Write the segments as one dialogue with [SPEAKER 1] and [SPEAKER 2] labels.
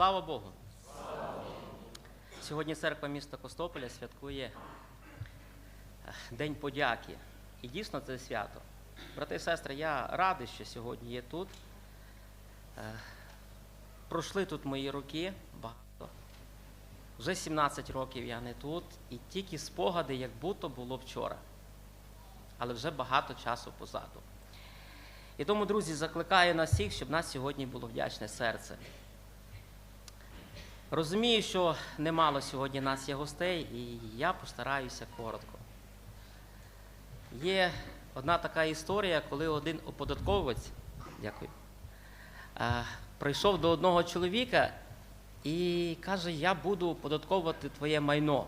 [SPEAKER 1] Слава Богу! Сьогодні церква міста Костополя святкує е, День подяки. І дійсно це свято. Брати і сестри, я радий, що сьогодні є тут. Е, Пройшли тут мої роки багато. Вже 17 років я не тут, і тільки спогади, як будто було вчора. Але вже багато часу позаду. І тому, друзі, закликаю нас всіх, щоб нас сьогодні було вдячне серце. Розумію, що немало сьогодні нас є гостей, і я постараюся коротко. Є одна така історія, коли один оподатковець, дякую, е, прийшов до одного чоловіка і каже: Я буду оподатковувати твоє майно.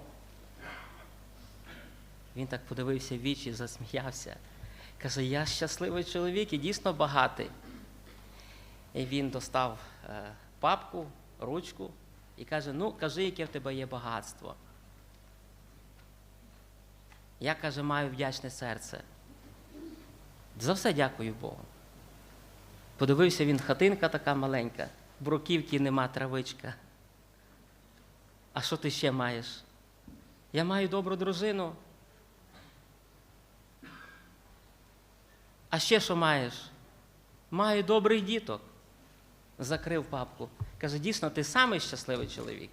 [SPEAKER 1] Він так подивився в вічі, засміявся. Каже, я щасливий чоловік і дійсно багатий. І він достав е, папку, ручку і каже: Ну, кажи, яке в тебе є багатство. Я каже, маю вдячне серце. За все дякую Богу. Подивився він, хатинка така маленька, бруківки нема травичка. А що ти ще маєш? Я маю добру дружину. А ще що маєш? Маю добрих діток. Закрив папку. Каже, дійсно, ти самий щасливий чоловік.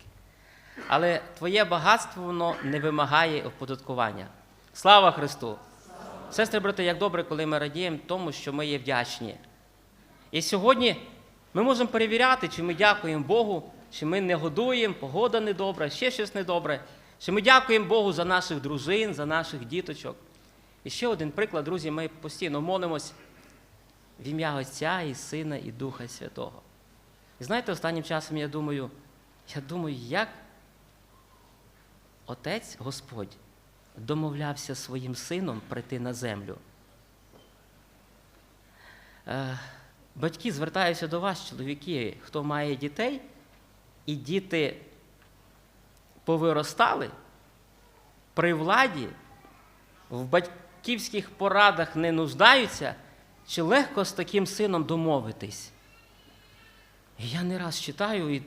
[SPEAKER 1] Але твоє багатство воно не вимагає оподаткування. Слава Христу! Сестри, брати, як добре, коли ми радіємо тому, що ми є вдячні. І сьогодні ми можемо перевіряти, чи ми дякуємо Богу, чи ми не годуємо, погода недобра, ще щось недобре, чи ми дякуємо Богу за наших дружин, за наших діточок. І ще один приклад, друзі, ми постійно молимось в ім'я Отця і Сина, і Духа Святого. І знаєте, останнім часом я думаю, я думаю, як Отець Господь домовлявся своїм сином прийти на землю. Е, Батьки, звертаюся до вас, чоловіки, хто має дітей, і діти повиростали при владі, в батьківських порадах не нуждаються, чи легко з таким сином домовитись? І я не раз читаю і,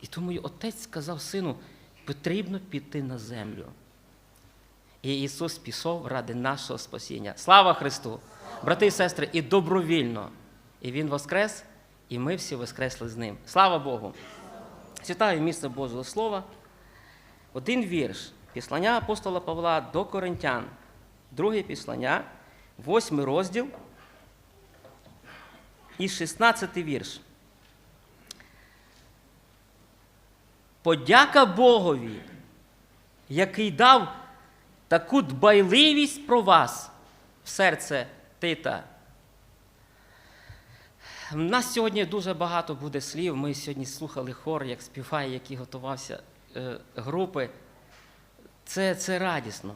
[SPEAKER 1] і думаю, отець сказав сину, потрібно піти на землю. І Ісус пішов ради нашого спасіння. Слава Христу! Брати і сестри, і добровільно. І Він воскрес, і ми всі воскресли з Ним. Слава Богу! Читаю місце Божого Слова. Один вірш. Післання апостола Павла до Коринтян. Друге післання, восьмий розділ і 16 вірш. Подяка Богові, який дав таку дбайливість про вас в серце Тита. У нас сьогодні дуже багато буде слів. Ми сьогодні слухали хор, як співає, який готувався е, групи. Це, це радісно.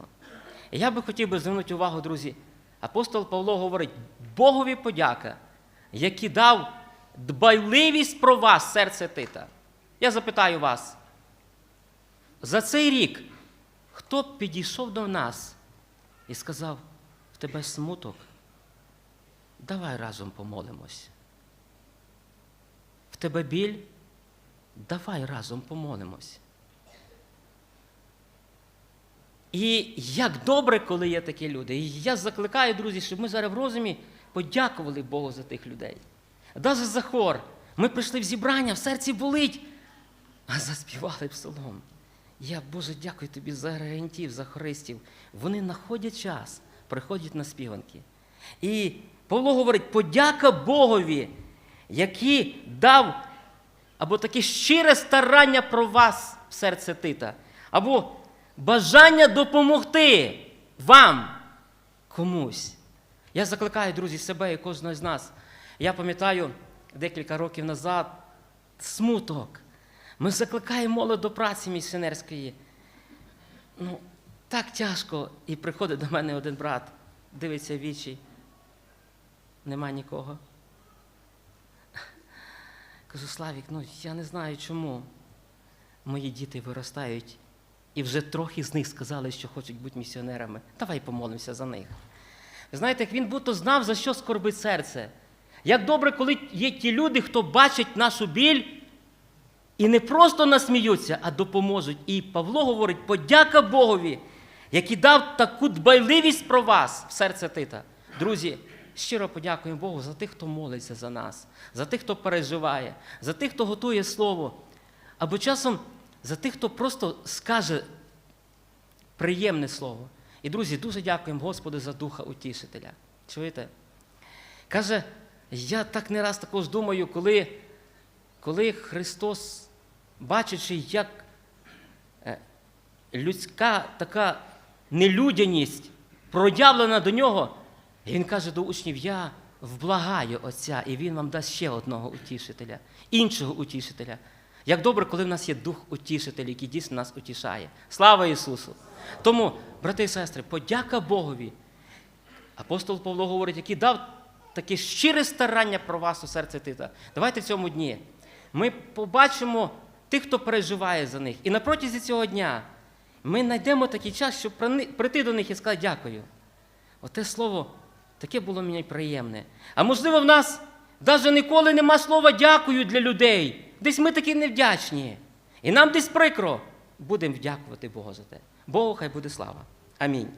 [SPEAKER 1] Я би хотів би звернути увагу, друзі. Апостол Павло говорить: Богові подяка, який дав дбайливість про вас, серце Тита. Я запитаю вас, за цей рік хто підійшов до нас і сказав, в тебе смуток? Давай разом помолимось. В тебе біль? Давай разом помолимось. І як добре, коли є такі люди. І я закликаю, друзі, щоб ми зараз в розумі подякували Богу за тих людей. Навіть за хор. Ми прийшли в зібрання, в серці болить, а заспівали псалом. Я, Боже, дякую тобі за регентів, за хористів. Вони знаходять час, приходять на співанки. І Павло говорить: подяка Богові, який дав або таке щире старання про вас в серце Тита, або бажання допомогти вам комусь. Я закликаю, друзі, себе і кожного з нас. Я пам'ятаю декілька років назад смуток. Ми закликаємо молодь до праці місіонерської. Ну, так тяжко. І приходить до мене один брат, дивиться вічі. Нема нікого. Кажу, Славік, ну я не знаю чому. Мої діти виростають, і вже трохи з них сказали, що хочуть бути місіонерами. Давай помолимося за них. Знаєте, як він будто знав, за що скорбить серце. Як добре, коли є ті люди, хто бачить нашу біль І не просто насміються, а допоможуть. І Павло говорить: подяка Богові, який дав таку дбайливість про вас в серце Тита. Друзі, щиро подякуємо Богу за тих, хто молиться за нас, за тих, хто переживає, за тих, хто готує слово, або часом за тих, хто просто скаже приємне слово. І, друзі, дуже дякуємо Господу за Духа Утішителя. Чуєте? Каже, я так не раз також думаю, коли, коли Христос, бачачи, як е, людська така нелюдяність проявлена до нього, він каже до учнів: Я вблагаю Отця, і Він вам дасть ще одного утішителя, іншого утішителя. Як добре, коли в нас є дух утішитель, який дійсно нас утішає. Слава Ісусу! Тому, брати і сестри, подяка Богові. Апостол Павло говорить, який дав таке щире старання про вас у серце Тита. Давайте в цьому дні ми побачимо тих, хто переживає за них. І на протязі цього дня ми знайдемо такий час, щоб прийти до них і сказати дякую. Оте слово таке було мені приємне. А можливо, в нас навіть ніколи нема слова дякую для людей. Десь ми такі невдячні. І нам десь прикро. Будемо дякувати Богу за те. Богу хай буде слава. Амінь.